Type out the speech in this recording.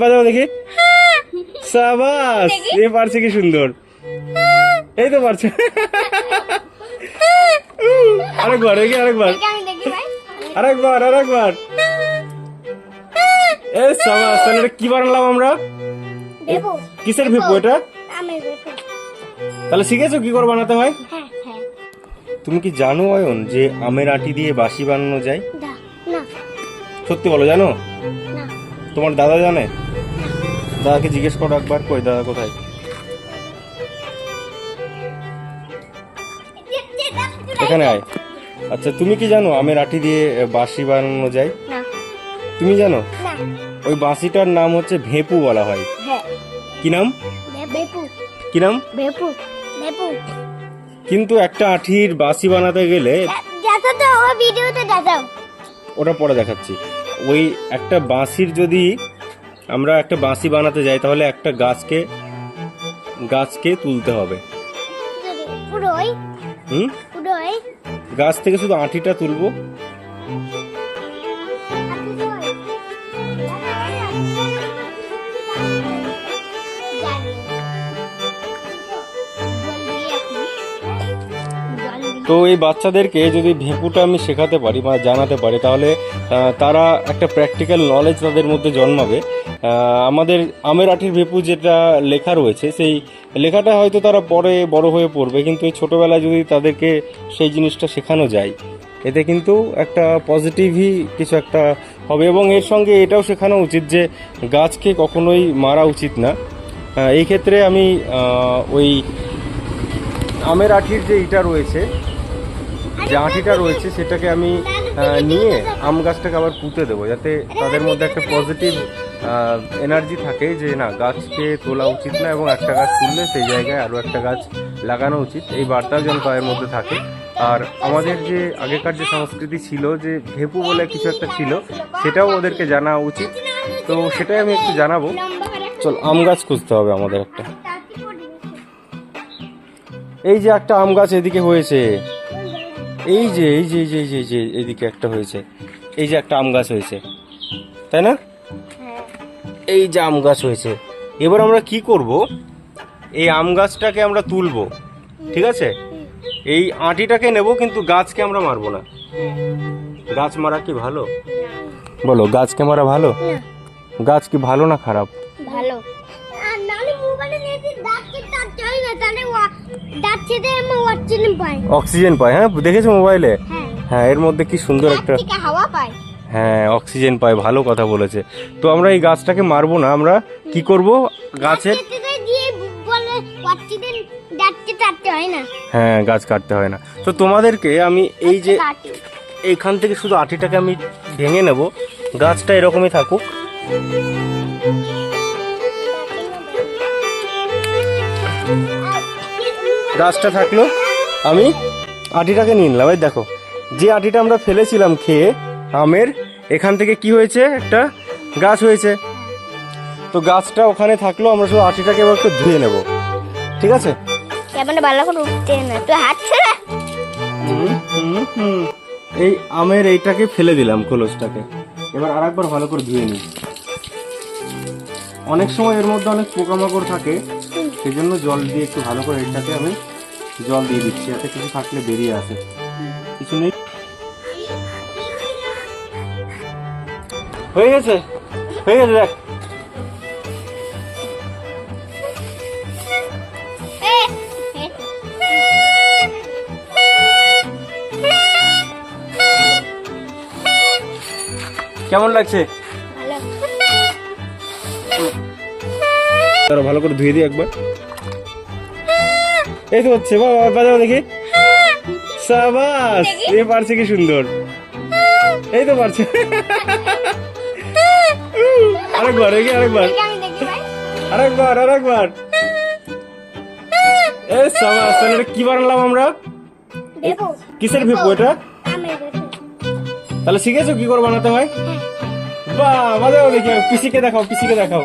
বাজাও দেখি। সাবাস দেখি। এ পারছে কি সুন্দর। এই তো পারছে। আরেকবার দেখি আরেকবার। আরেকবার আরেকবার। এ সাবাস তাহলে এটা কি বানালাম আমরা? কিসের ভেপু এটা? তাহলে শিখেছো কি করে বানাতে হয়? হ্যাঁ হ্যাঁ। তুমি কি জানো অয়ন যে আমের আটি দিয়ে বাসি বানানো যায়? সত্যি বলো জানো? তোমার দাদা জানে? দাদাকে জিজ্ঞেস করো একবার কই দাদা কোথায়? এখানে আয়। আচ্ছা তুমি কি জানো আমের আটি দিয়ে বাঁশি বানানো যায় তুমি জানো? ওই বাঁশিটার নাম হচ্ছে ভেপু বলা হয়। হ্যাঁ। কি নাম? কি নাম? কিন্তু একটা আঠির বাঁশি বানাতে গেলে ওটা পরে দেখাচ্ছি। ওই একটা বাঁশির যদি আমরা একটা বাঁশি বানাতে যাই তাহলে একটা গাছকে গাছকে তুলতে হবে। হুম? গাছ থেকে শুধু আঁটিটা তুলবো। তো এই বাচ্চাদেরকে যদি ভেঁপুটা আমি শেখাতে পারি বা জানাতে পারি, তাহলে তারা একটা প্র্যাকটিক্যাল নলেজ তাদের মধ্যে জন্মাবে। আমাদের আমের আঠির ভেপু যেটা লেখা রয়েছে, সেই লেখাটা হয়তো তারা পরে বড় হয়ে পড়বে, কিন্তু এই ছোটোবেলায় যদি তাদেরকে সেই জিনিসটা শেখানো যায়, এতে কিন্তু একটা পজিটিভই কিছু একটা হবে। এবং এর সঙ্গে এটাও শেখানো উচিত যে গাছকে কখনোই মারা উচিত না। এই ক্ষেত্রে আমি ওই আমের আঠির যে ইটা রয়েছে যে রয়েছে, সেটাকে আমি নিয়ে আম গাছটাকে আবার পুঁতে দেবো, যাতে তাদের মধ্যে একটা পজিটিভ এনার্জি থাকে যে না গাছকে তোলা উচিত না এবং একটা গাছ তুললে সেই জায়গায় আরও একটা গাছ লাগানো উচিত। এই বার্তাও যেন তাদের মধ্যে থাকে। আর আমাদের যে আগেকার যে সংস্কৃতি ছিল, যে ভেপু বলে কিছু একটা ছিল, সেটাও ওদেরকে জানা উচিত। তো সেটাই আমি একটু জানাব। চল, আম গাছ খুঁজতে হবে আমাদের একটা। এই যে একটা আম গাছ এদিকে হয়েছে। এই যে এই যে এই যে এই যে এই যে এইদিকে একটা হয়েছে। এই যে একটা আম গাছ হয়েছে। তাই না? এই যে আম গাছ হয়েছে। এবার আমরা কি করব? এই আম গাছটাকে আমরা তুলবো। ঠিক আছে? এই আটিটাকে নেব কিন্তু গাছকে আমরা মারবো না। গাছ মারা কি ভালো? বলো গাছকে মারা ভালো? গাছ কি ভালো না খারাপ? ভালো। অক্সিজেন পাই অক্সিজেন পায়। হ্যাঁ? দেখেছ মোবাইলে হ্যাঁ। হ্যাঁ এর মধ্যে কি সুন্দর একটা হাওয়া পাই হ্যাঁ অক্সিজেন পায় ভালো কথা বলেছে। তো আমরা এই গাছটাকে মারবো না আমরা কি করব? গাছের হয় গাছ কাটতে হয় না। তো তোমাদেরকে আমি এই যে কাটি। এইখান থেকে শুধু আটিটাকে আমি ভেঙে নেব। গাছটা এরকমই থাকুক। গাছটা থাকল আমি আটিটাকে নিয়ে নিলাম। এই দেখো যে আটিটা আমরা ফেলেছিলাম খেয়ে আমের এখান থেকে কি হয়েছে? একটা গাছ হয়েছে। তো গাছটা ওখানে থাকল আমরা শুধু আটিটাকে এবার একটু ধুয়ে নেব। ঠিক আছে? কেমন ভালো করে উঠতে না তুই হাত ছেড়ে। হুম, হুম, হুম। এই আমের এইটাকে ফেলে দিলাম খোলসটাকে। এবার আরেকবার ভালো করে ধুয়ে নিই। অনেক সময় এর মধ্যে অনেক পোকামাকড় থাকে সেই জন্য জল দিয়ে একটু ভালো করে এটাকে আমি জল দিয়ে দিচ্ছি যাতে কিছু থাকলে বেরিয়ে আসে। কিছু নেই। হয়ে গেছে? হয়ে গেছে দেখ। কেমন লাগছে? ভালো করে ধুয়ে দিই একবার। এই তো হচ্ছে বাবা বাজাও দেখি। সাবাস এ পারছে কি সুন্দর। এই তো পারছে। আরেকবার দেখি আরেকবার। আরেকবার আরেকবার। এ সাবাস তাহলে কি বানালাম আমরা? কিসের ভেপু এটা? তাহলে শিখেছো কি করে বানাতে হয়? হ্যাঁ। বাহ বাজাও দেখি পিসিকে দেখাও পিসিকে দেখাও।